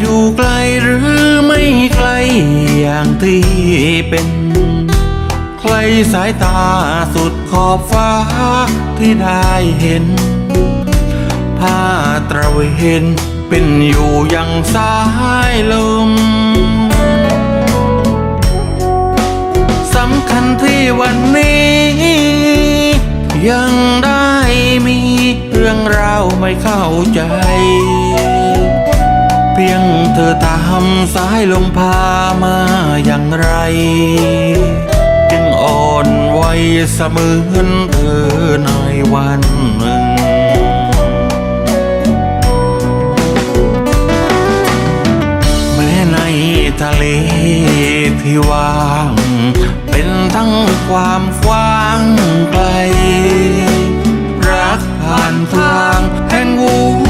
อยู่ไกลหรือไม่ไกลอย่างที่เป็น ใครสายตาสุดขอบฟ้าที่ได้เห็นผ้าตระเวนเป็นอยู่อย่างสายลมสำคัญที่วันนี้ ยังได้มีเรื่องราวไม่เข้าใจ งเธอตามสายลมพามาอย่างไรจึงอ่อนไหวเสมือนเธอในวันหนึ่งแม้ในทะเลที่ว่าง เป็นทั้งความกว้างไกล รักผ่านทางแห่งหัว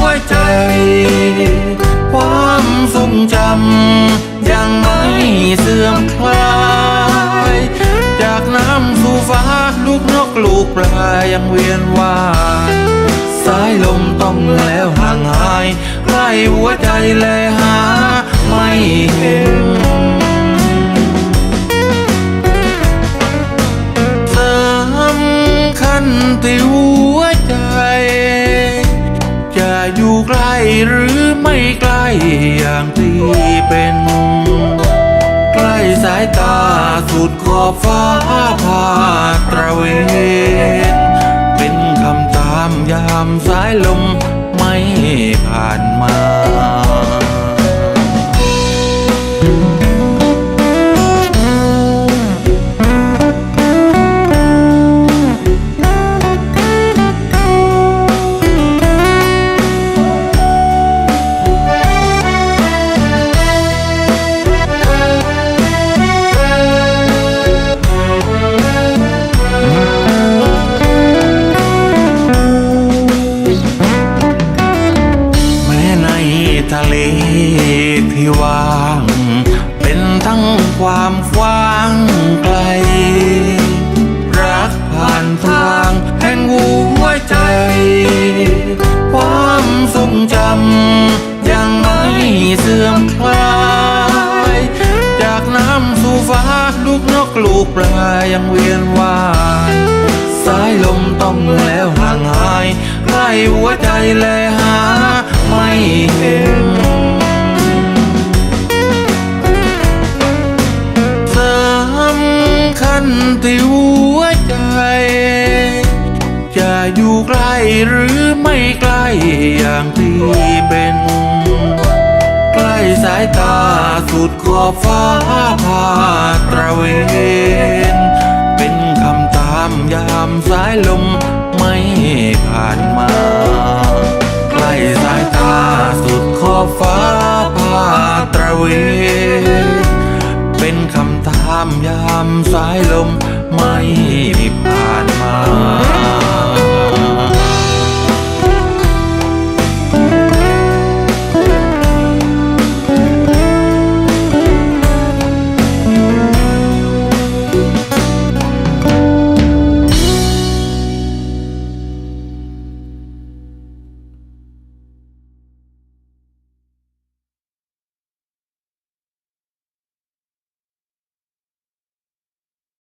ำสู่ฟ้าลูกนกลูกปลายังเวียนว่ายสายลมต้องแล้วห่างหายใกล้หัวใจแลหาไม่เห็นสำคัญที่หัวใจ จะอยู่ใกล้หรือไม่ใกล้อย่างที่เป็นายตาสุดขอบฟ้าพาตระเวน เป็นคำตามยามสายลมไม่ผ่านมา ลูกนกลูกปลายังเวียนวายสายลมต้องแล้วห่างหายใกล้หัวใจแลหาไม่เห็นสำคัญที่หัวใจ จะอยู่ใกล้หรือไม่ใกล้อย่างที่เป็น สายตาสุดขอบฟ้าพาตระเวน เป็นคำตามยามสายลมไม่ผ่านมา ใกล้สายตาสุดขอบฟ้าพาตระเวน เป็นคำตามยามสายลมไม่ผ่านมา